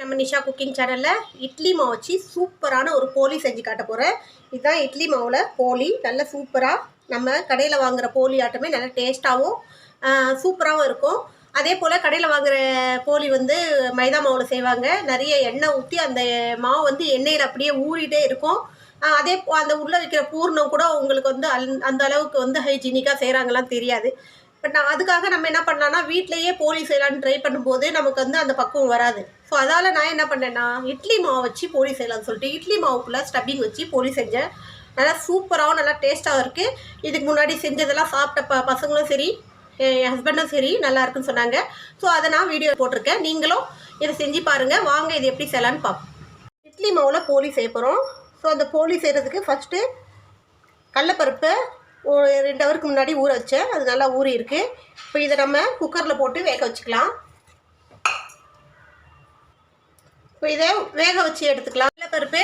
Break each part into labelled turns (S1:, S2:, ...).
S1: நம்ம நிஷா குக்கிங் சேனலில் இட்லி மாவு வச்சு சூப்பரான ஒரு போலி செஞ்சு காட்ட போகிறேன் இதுதான் இட்லி மாவில் போலி. நல்ல சூப்பராக நம்ம கடையில் வாங்குற போலி ஆட்டமே நல்ல டேஸ்ட்டாகவும் சூப்பராகவும் இருக்கும். அதே போல் கடையில் வாங்குகிற போலி வந்து மைதா மாவில் செய்வாங்க. நிறைய எண்ணெய் ஊற்றி அந்த மாவு வந்து எண்ணெயில் அப்படியே ஊறிட்டே இருக்கும். அதே அந்த உள்ளே வைக்கிற பூர்ணம் கூட உங்களுக்கு வந்து அந்த அளவுக்கு வந்து ஹைஜீனிக்காக செய்கிறாங்களாம் தெரியாது. பட் நான் அதுக்காக நம்ம என்ன பண்ணலான்னா வீட்டிலேயே போலி செய்யலான்னு ட்ரை பண்ணும்போது நமக்கு வந்து அந்த பக்குவம் வராது. ஸோ அதால் நான் என்ன பண்ணேன்னா இட்லி மாவு வச்சு போலி செய்யலாம்னு சொல்லிட்டு இட்லி மாவுக்குள்ளே ஸ்டப்பிங் வச்சு போலி செஞ்சேன். நல்லா சூப்பராகவும் நல்லா டேஸ்ட்டாகவும் இருக்குது இதுக்கு முன்னாடி செஞ்சதெல்லாம் சாப்பிட்ட ப பசங்களும் சரி என் ஹஸ்பண்டும் சரி நல்லா இருக்குன்னு சொன்னாங்க. ஸோ அதை நான் வீடியோ போட்டிருக்கேன். நீங்களும் இதை செஞ்சு பாருங்கள் வாங்க இது எப்படி செய்யலான்னு பார்ப்போம் இட்லி மாவில் போலி செய்ய போகிறோம் ஸோ அந்த போலி செய்கிறதுக்கு ஃபஸ்ட்டு கடலப்பருப்பு ஒரு ரெண்டு ஹவருக்கு முன்னாடி ஊற வச்சேன். அது நல்லா ஊறி இருக்குது இப்போ இதை நம்ம குக்கரில் போட்டு வேக வச்சுக்கலாம். இப்போ இதை வேக வச்சு எடுத்துக்கலாம். கடலப்பருப்பு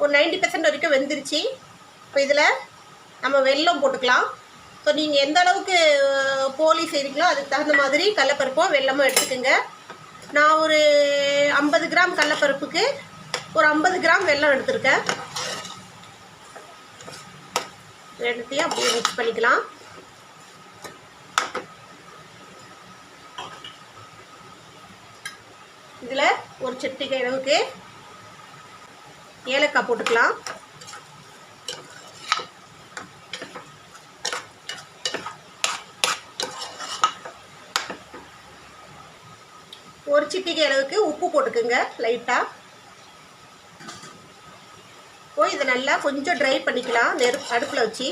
S1: ஒரு 90% பர்சன்ட் வரைக்கும் வெந்துருச்சு. இப்போ இதில் நம்ம வெல்லம் போட்டுக்கலாம். ஸோ நீங்கள் எந்த அளவுக்கு போலி செய்வீங்களோ அதுக்கு தகுந்த மாதிரி கடலப்பருப்பும் வெல்லமும் எடுத்துக்கோங்க. நான் ஒரு ஐம்பது கிராம் கடலப்பருப்புக்கு ஒரு ஐம்பது கிராம் வெல்லம் எடுத்திருக்கேன். ரெண்டுத்தையும் அப்படியே மிக்ஸ் பண்ணிக்கலாம். இதில் ஒரு சிட்டிகை அளவுக்கு ஏலக்காய் போட்டுக்கலாம். ஒரு சிட்டிகை அளவுக்கு உப்பு போட்டுக்குங்க லைட்டாக இப்போ இதை நல்லா கொஞ்சம் ட்ரை பண்ணிக்கலாம் நெரு அடுப்பில் வச்சு.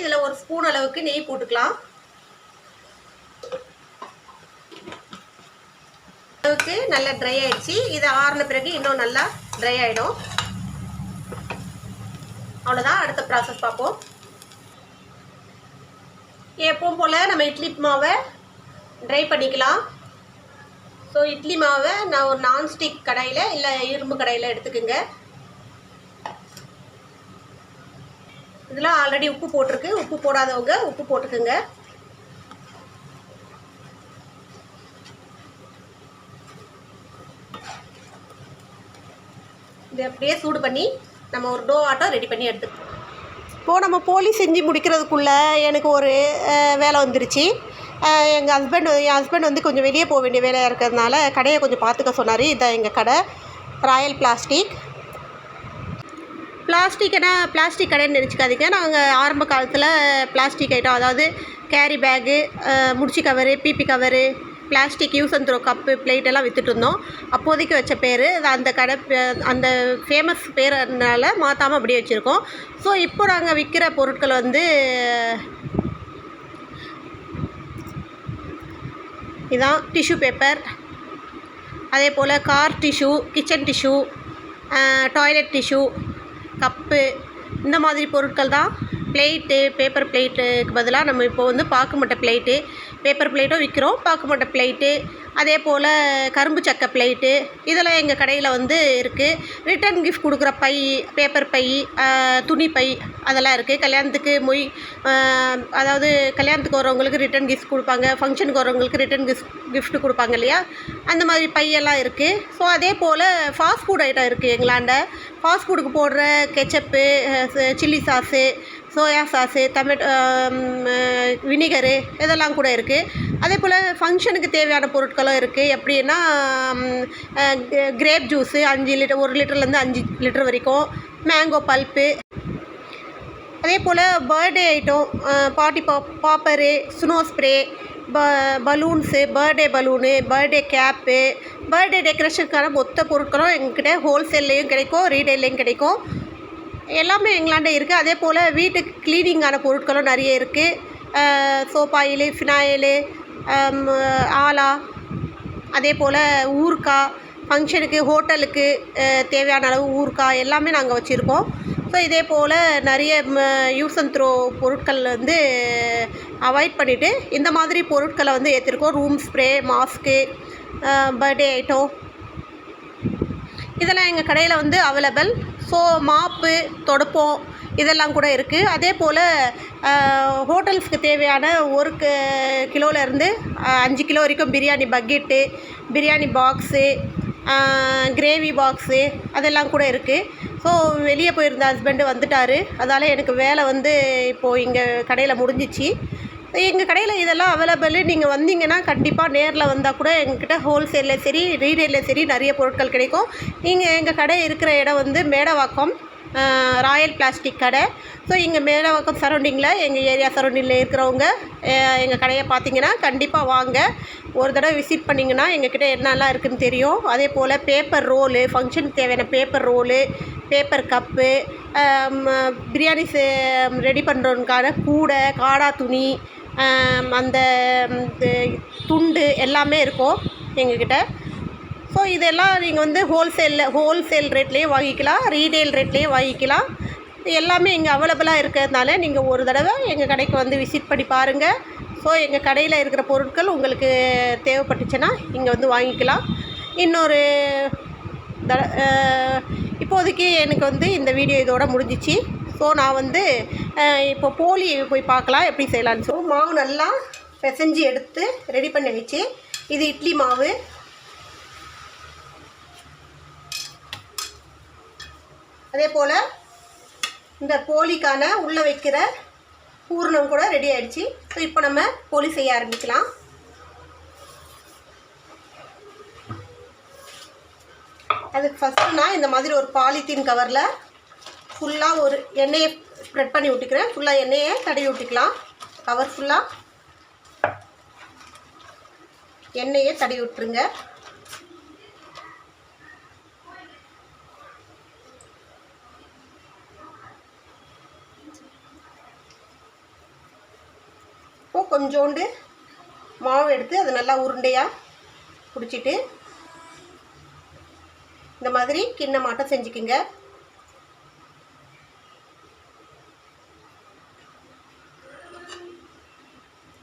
S1: இதில் ஒரு ஸ்பூன் அளவுக்கு நெய் போட்டுக்கலாம். அளவுக்கு நல்லா ட்ரை ஆயிடுச்சு. இது ஆறின பிறகு இன்னும் நல்லா ட்ரை ஆகிடும் அவ்வளோதான் அடுத்த ப்ராசஸ் பார்ப்போம். எப்பவும் போல் நம்ம இட்லி மாவை ட்ரை பண்ணிக்கலாம். ஸோ இட்லி மாவை நான் ஒரு நான்ஸ்டிக் கடையில் இல்லை இரும்பு கடையில் எடுத்துக்கோங்க. இதெல்லாம் ஆல்ரெடி உப்பு போட்டிருக்கு. உப்பு போடாதவங்க உப்பு போட்டுக்கோங்க. இதை அப்படியே சூடு பண்ணி நம்ம ஒரு டோ ஆட்டம் ரெடி பண்ணி எடுத்துக்கலாம். இப்போது நம்ம போலி செஞ்சு முடிக்கிறதுக்குள்ளே எனக்கு ஒரு வேலை வந்துருச்சு. எங்கள் ஹஸ்பண்ட் என் ஹஸ்பண்ட் வந்து கொஞ்சம் வெளியே போக வேண்டிய வேலையாக இருக்கிறதுனால கடையை கொஞ்சம் பார்த்துக்க சொன்னார். இதான் எங்கள் கடை ராயல் பிளாஸ்டிக் பிளாஸ்டிக்னா பிளாஸ்டிக் கடைன்னு நினச்சிக்காதீங்க. நாங்கள் ஆரம்ப காலத்தில் பிளாஸ்டிக் ஐட்டம் அதாவது கேரி பேகு முடிச்சு cover PP cover plastic use and throw cup plate எல்லாம் வித்துட்டு இருந்தோம் அப்போதைக்கு வச்ச பேர் அந்த கடை அந்த ஃபேமஸ் பேர்னால மாற்றாமல் அப்படியே வச்சுருக்கோம். ஸோ இப்போ நாங்கள் விற்கிற பொருட்கள் வந்து இதான் டிஷ்யூ பேப்பர் அதே போல் car tissue kitchen tissue toilet tissue cup இந்த மாதிரி பொருட்கள் தான். பிளேட்டு பேப்பர் பிளேட்டுக்கு பதிலாக நம்ம இப்போ வந்து பாக்குமட்டை பிளேட்டு பேப்பர் பிளேட்டும் விற்கிறோம் பாக்குமட்டை பிளேட்டு அதே போல் கரும்பு சக்கை பிளேட்டு இதெல்லாம் எங்கள் கடையில் வந்து இருக்குது ரிட்டர்ன் கிஃப்ட் கொடுக்குற பை பேப்பர் பை துணி பை அதெல்லாம் இருக்குது கல்யாணத்துக்கு மொய் அதாவது கல்யாணத்துக்கு வரவங்களுக்கு ரிட்டர்ன் கிஃப்ட் கொடுப்பாங்க. ஃபங்க்ஷனுக்கு வரவங்களுக்கு ரிட்டர்ன் கிஃப்ட் கிஃப்ட் கொடுப்பாங்க இல்லையா? அந்த மாதிரி பையெல்லாம் இருக்குது ஸோ அதே போல் ஃபாஸ்ட் ஃபுட் ஐட்டம் இருக்குது எங்களாண்ட. ஃபாஸ்ட் ஃபுட்டுக்கு போடுற ketchup chilli sauce soya sauce tomato vinegar இதெல்லாம் கூட இருக்குது அதே போல் ஃபங்க்ஷனுக்கு தேவையான பொருட்கள் பொருட்களும் இருக்குது எப்படின்னா கிரேப் ஜூஸு அஞ்சு லிட்டர் ஒரு லிட்டர்லேருந்து அஞ்சு லிட்டர் வரைக்கும். மேங்கோ பல்ப்பு அதே போல் birthday item party pop popper snow spray ப balloons birthday balloon birthday cap birthday டெக்கரேஷனுக்கான மொத்த பொருட்களும் எங்ககிட்ட ஹோல்சேல்லையும் கிடைக்கும் ரீட்டைல்லையும் கிடைக்கும். எல்லாமே எங்களாண்ட இருக்குது அதே போல் வீட்டுக்கு க்ளீனிங்கான பொருட்களும் நிறைய இருக்குது சோப் ஆயிலு ஃபினாயிலு ஆலா அதே போல் ஊறுகாய் ஃபங்க்ஷனுக்கு ஹோட்டலுக்கு தேவையான அளவு ஊறுகாய் எல்லாமே நாங்கள் வச்சுருக்கோம். ஸோ இதே போல் நிறைய யூஸ் அண்ட் த்ரோ பொருட்கள் வந்து அவாய்ட் பண்ணிவிட்டு இந்த மாதிரி பொருட்களை வந்து ஏற்றிருக்கோம் room spray mask birthday item இதெல்லாம் எங்கள் கடையில் வந்து அவைலபிள் ஸோ மாப்பு தொடப்பம். இதெல்லாம் கூட இருக்குது அதே போல் ஹோட்டல்ஸ்க்கு தேவையான ஒரு க- கிலோலேருந்து அஞ்சு கிலோ வரைக்கும் biryani bucket biryani box gravy box அதெல்லாம் கூட இருக்குது ஸோ வெளியே போயிருந்த ஹஸ்பண்டு வந்துட்டார். அதால் எனக்கு வேலை வந்து இப்போது இங்கே கடையில் முடிஞ்சிச்சு. எங்கள் கடையில் இதெல்லாம் அவைலபிள். நீங்கள் வந்தீங்கன்னா கண்டிப்பாக நேரில் வந்தால் கூட எங்ககிட்ட ஹோல்சேலில் சரி ரீடெயிலில் சரி நிறைய பொருட்கள் கிடைக்கும். நீங்கள் எங்கள் கடை இருக்கிற இடம் வந்து மேடவாக்கம். ராயல் பிளாஸ்டிக் கடை. ஸோ இங்கே மேலவாக்கம் சரௌண்டிங்கில் எங்கள் ஏரியா சரௌண்டிங்கில் இருக்கிறவங்க எங்கள் கடையை பார்த்தீங்கன்னா கண்டிப்பாக வாங்க. ஒரு தடவை விசிட் பண்ணிங்கன்னா எங்ககிட்ட என்னெல்லாம் இருக்குதுன்னு தெரியும். அதே போல் பேப்பர் ரோலு ஃபங்க்ஷனுக்கு தேவையான paper roll paper cup biryani ready பண்ணுறவனுக்கான கூடை காடா துணி அந்த துண்டு எல்லாமே இருக்கும் எங்ககிட்ட. ஸோ இதெல்லாம் நீங்கள் வந்து ஹோல்சேலில் ஹோல்சேல் ரேட்லேயே வாங்கிக்கலாம் ரீடெயில் ரேட்லேயே வாங்கிக்கலாம். எல்லாமே இங்கே அவைலபிளாக இருக்கிறதுனால நீங்கள் ஒரு தடவை எங்கள் கடைக்கு வந்து விசிட் பண்ணி பாருங்கள் ஸோ எங்கள் கடையில் இருக்கிற பொருட்கள் உங்களுக்கு தேவைப்பட்டுச்சுன்னா இங்கே வந்து வாங்கிக்கலாம். இன்னொரு த இப்போதைக்கு எனக்கு வந்து இந்த வீடியோ இதோட முடிஞ்சிச்சு. ஸோ நான் வந்து இப்போ போலி போய் பார்க்கலாம் எப்படி செய்யலான்னு சொல்லி. மாவு நல்லா பிசைஞ்சு எடுத்து ரெடி பண்ணி வச்சு இது இட்லி மாவு. அதே போல் இந்த போலிக்கான உள்ளே வைக்கிற பூர்ணம் கூட ரெடி ஆகிடுச்சு ஸோ இப்போ நம்ம போலி செய்ய ஆரம்பிக்கலாம். அதுக்கு ஃபஸ்ட்டு நான் இந்த மாதிரி ஒரு பாலித்தீன் கவரில் ஃபுல்லாக ஒரு எண்ணெயை ஸ்ப்ரெட் பண்ணி விட்டுக்கிறேன் ஃபுல்லாக எண்ணெயை தடவி விட்டுக்கலாம் கவர் ஃபுல்லாக எண்ணெயை தடவி விட்டுருங்க இப்போ கொஞ்சோண்டு மாவு எடுத்து அதை நல்லா உருண்டையாக பிடிச்சிட்டு இந்த மாதிரி கிண்ண மாட்டை செஞ்சுக்குங்க.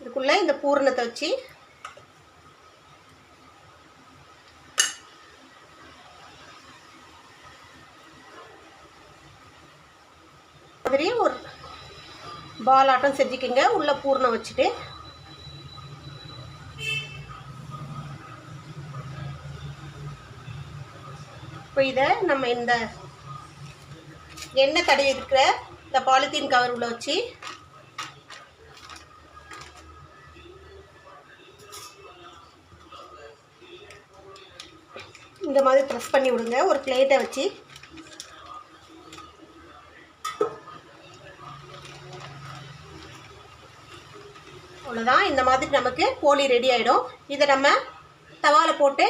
S1: இதுக்குள்ளே இந்த பூரணத்தை வச்சு மாதிரி ஒரு பால் ஆட்டம் உள்ளே உள்ள பூர்ணம் வச்சுட்டு இப்போ இதை நம்ம இந்த எண்ணெய் தடவி இருக்கிற இந்த பாலித்தீன் கவர் உள்ள வச்சு இந்த மாதிரி ப்ரெஸ் பண்ணி விடுங்க. ஒரு பிளேட்டை வச்சு. அவ்வளோதான் இந்த மாதிரி நமக்கு போலி ரெடி ஆகிடும் இதை நம்ம தவாவில் போட்டு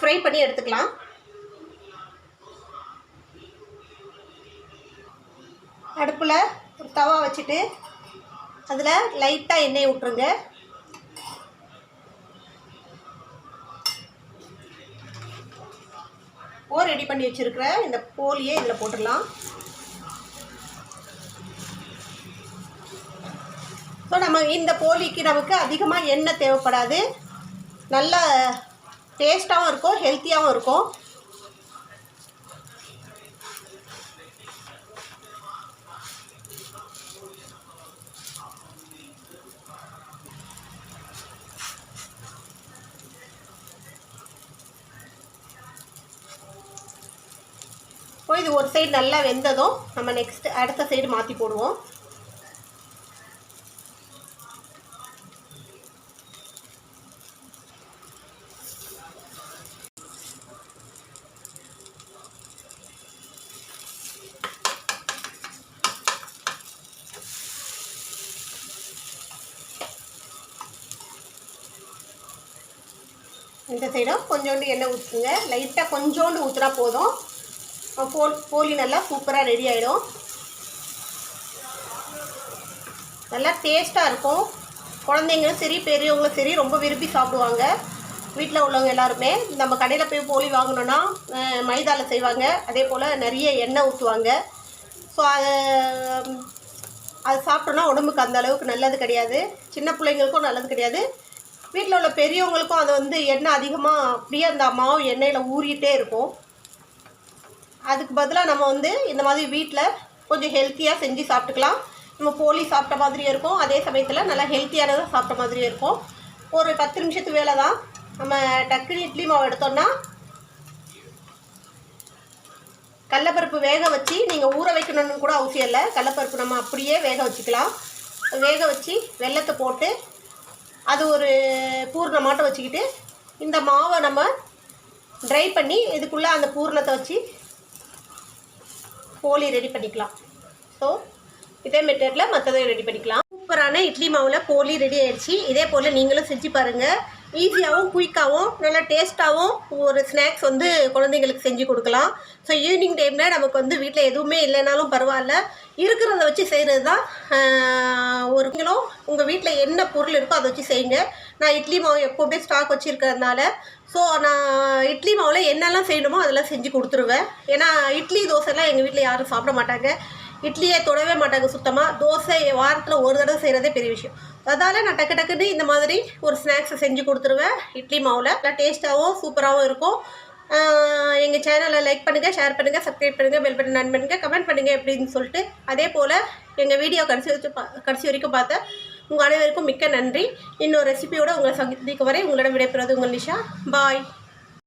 S1: ஃப்ரை பண்ணி எடுத்துக்கலாம். அடுப்பில் ஒரு தவா வச்சுட்டு அதில் லைட்டாக எண்ணெய் விட்ருங்க ஓ ரெடி பண்ணி வச்சுருக்கிற இந்த போலியை இதில் போட்டுடலாம். ஸோ நம்ம இந்த போலிக்கு நமக்கு அதிகமாக எண்ணெய் தேவைப்படாது. நல்ல டேஸ்ட்டாகவும் இருக்கும் ஹெல்த்தியாகவும் இருக்கும். இப்போ இது ஒரு சைடு நல்லா வெந்ததும் நம்ம நெக்ஸ்ட்டு அடுத்த சைடு மாற்றி போடுவோம். இந்த சைடும் கொஞ்சோண்டு எண்ணெய் ஊற்றுங்க லைட்டாக கொஞ்சோண்டு ஊற்றுனா போதும். போல் போலி நல்லா சூப்பராக ரெடி ஆகிடும் நல்லா டேஸ்ட்டாக இருக்கும். குழந்தைங்களும் சரி பெரியவங்களும் சரி ரொம்ப விரும்பி சாப்பிடுவாங்க. வீட்டில் உள்ளவங்க எல்லாருமே நம்ம கடையில் போய் போலி வாங்கினோன்னா மைதாவில் செய்வாங்க. அதே போல் நிறைய எண்ணெய் ஊற்றுவாங்க ஸோ அதை அது சாப்பிட்டோன்னா உடம்புக்கு அந்த அளவுக்கு நல்லது கிடையாது. சின்ன பிள்ளைங்களுக்கும் நல்லது கிடையாது. வீட்டில் உள்ள பெரியவங்களுக்கும் அது வந்து எண்ணெய் அதிகமாக அப்படியே அந்த மாவு எண்ணெயில் ஊறிட்டே இருக்கும். அதுக்கு பதிலாக நம்ம வந்து இந்த மாதிரி வீட்டில் கொஞ்சம் ஹெல்த்தியாக செஞ்சு சாப்பிட்டுக்கலாம். நம்ம போலி சாப்பிட்ட மாதிரியும் இருக்கும். அதே சமயத்தில் நல்லா ஹெல்த்தியானதாக சாப்பிட்ட மாதிரியும் இருக்கும். ஒரு பத்து நிமிஷத்து வேலை தான் நம்ம டக்குனு இட்லி மாவு எடுத்தோம்னா கடலப்பருப்பு வேக வச்சு நீங்கள் ஊற வைக்கணும்னு கூட அவசியம் இல்லை. கடலப்பருப்பு நம்ம அப்படியே வேக வச்சுக்கலாம். வேக வச்சு வெல்லத்தை போட்டு அது ஒரு பூர்ணமாட்டம் வச்சுக்கிட்டு இந்த மாவை நம்ம ட்ரை பண்ணி இதுக்குள்ளே அந்த பூர்ணத்தை வச்சு போலி ரெடி பண்ணிக்கலாம். ஸோ இதே மெத்தடில் மற்றதையும் ரெடி பண்ணிக்கலாம். சூப்பரான இட்லி மாவில் போலி ரெடி ஆயிடுச்சு. இதே போல் நீங்களும் செஞ்சு பாருங்கள் ஈஸியாகவும் குயிக்காகவும் நல்லா டேஸ்ட்டாகவும் ஒரு ஸ்நாக்ஸ் வந்து குழந்தைங்களுக்கு செஞ்சு கொடுக்கலாம். ஸோ ஈவினிங் டைமில் நமக்கு வந்து வீட்டில் எதுவுமே இல்லைனாலும் பரவாயில்ல. இருக்கிறத வச்சு செய்கிறது தான் ஒரு நீங்களும் உங்கள் வீட்டில் என்ன பொருள் இருக்கோ அதை வச்சு செய்யுங்க. நான் இட்லி மாவு எப்போவுமே ஸ்டாக் வச்சுருக்கிறதுனால. ஸோ நான் இட்லி மாவில் என்னெல்லாம் செய்யணுமோ அதெல்லாம் செஞ்சு கொடுத்துருவேன். ஏன்னா இட்லி தோசைலாம் எங்கள் வீட்டில் யாரும் சாப்பிட மாட்டாங்க. இட்லியை தொடவே மாட்டாங்க சுத்தமாக தோசை வாரத்தில் ஒரு தடவை செய்கிறதே பெரிய விஷயம். அதால் நான் டக்கு டக்குன்னு இந்த மாதிரி ஒரு ஸ்நாக்ஸை செஞ்சு கொடுத்துருவேன் இட்லி மாவில். நல்லா டேஸ்ட்டாகவும் சூப்பராகவும் இருக்கும். எங்கள் சேனலை லைக் பண்ணுங்கள் ஷேர் பண்ணுங்கள் சப்ஸ்கிரைப் பண்ணுங்கள் பெல் பட்டன் ஆன் பண்ணுங்கள் கமெண்ட் பண்ணுங்கள் எப்படின்னு சொல்லிட்டு அதே போல் எங்கள் வீடியோ கடைசி வச்சு பா கடைசி வரைக்கும் பார்த்த உங்கள் அனைவருக்கும் மிக்க நன்றி. இன்னொரு ரெசிபியோட உங்களை சந்திக்கும் வரை உங்களிடம் விடைபெறுவது உங்கள் நிஷா. பாய்